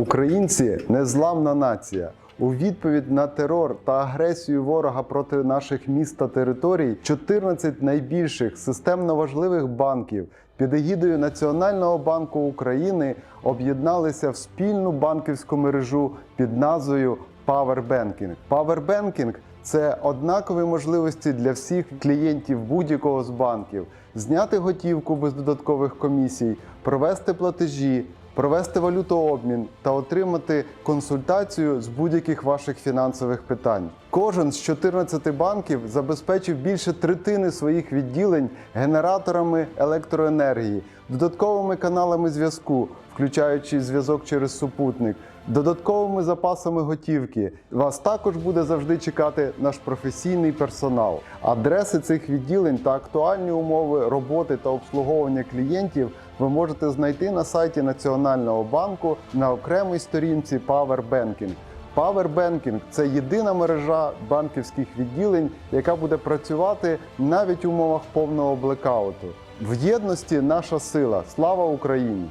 Українці незламна нація. У відповідь на терор та агресію ворога проти наших міст та територій 14 найбільших системно важливих банків під егідою Національного банку України об'єдналися в спільну банківську мережу під назвою Powerbanking. Powerbanking – це однакові можливості для всіх клієнтів будь-якого з банків: зняти готівку без додаткових комісій, провести платежі, провести валютообмін та отримати консультацію з будь-яких ваших фінансових питань. Кожен з 14 банків забезпечив більше третини своїх відділень генераторами електроенергії, додатковими каналами зв'язку, включаючи зв'язок через супутник, додатковими запасами готівки. Вас також буде завжди чекати наш професійний персонал. Адреси цих відділень та актуальні умови роботи та обслуговування клієнтів ви можете знайти на сайті Національного банку на окремій сторінці Power Banking. Powerbanking – це єдина мережа банківських відділень, яка буде працювати навіть в умовах повного блекауту. В єдності наша сила. Слава Україні!